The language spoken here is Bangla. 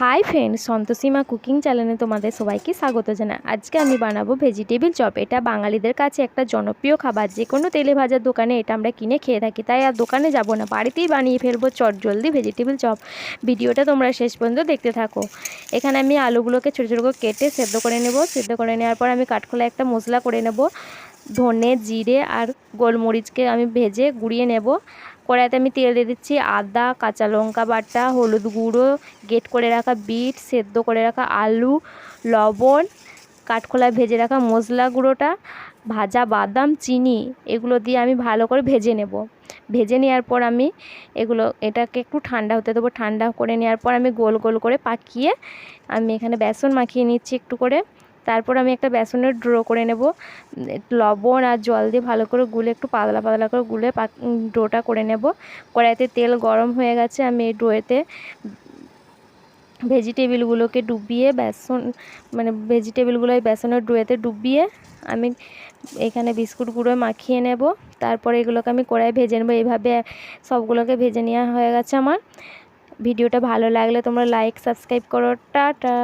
হাই ফ্রেন্ড সন্তোষীমা কুকিং চ্যানেলে তোমাদের সবাইকে স্বাগত জানা আজকে আমি বানাবো ভেজিটেবিল চপ এটা বাঙালিদের কাছে একটা জনপ্রিয় খাবার। যে কোনো তেলে ভাজার দোকানে এটা আমরা কিনে খেয়ে থাকি। তাই আর দোকানে যাব না, বাড়িতেই বানিয়ে ফেলব চট জলদি ভেজিটেবিল চপ ভিডিওটা তোমরা শেষ পর্যন্ত দেখতে থাকো। এখানে আমি আলুগুলোকে ছোটো ছোটো করে কেটে সেদ্ধ করে নেব। সেদ্ধ করে নেওয়ার পর আমি কাঠখোলা একটা মশলা করে নেব। ধনে, জিরে আর গোলমরিচকে আমি ভেজে গুঁড়িয়ে নেব। কড়াইতে আমি তেল দিয়ে দিচ্ছি আদা, কাঁচা লঙ্কা বাটা, হলুদ গুঁড়ো গেট করে রাখা বিট, সেদ্ধ করে রাখা আলু, লবণ, কাঠখোলায় ভেজে রাখা মশলা গুঁড়োটা, ভাজা বাদাম, চিনি, এগুলো দিয়ে আমি ভালো করে ভেজে নেব। ভেজে নেওয়ার পর আমি এগুলো, এটাকে একটু ঠান্ডা হতে দেবো। ঠান্ডা করে নেওয়ার পর আমি গোল গোল করে পাকিয়ে আমি এখানে বেসন মাখিয়ে নিচ্ছি একটু করে। তারপর আমি একটা বেসনের ড্রো করে নেব। লবণ আর জল দিয়ে ভালো করে গুলে একটু পাতলা পাতলা করে গুলে ডোটা করে নেব। কড়াইতে তেল গরম হয়ে গেছে, আমি এই ডোয়েতে ভেজিটেবিলগুলোকে ডুবিয়ে বেসন মানে ভেজিটেবিলগুলো এই বেসনের ডোয়েতে ডুবিয়ে আমি এখানে বিস্কুট গুঁড়ো মাখিয়ে নেব। তারপরে এগুলোকে আমি কড়াই ভেজে নেব। এইভাবে সবগুলোকে ভেজে নেওয়া হয়ে গেছে আমার। ভিডিওটা ভালো লাগলে তোমরা লাইক সাবস্ক্রাইব করো। টাটা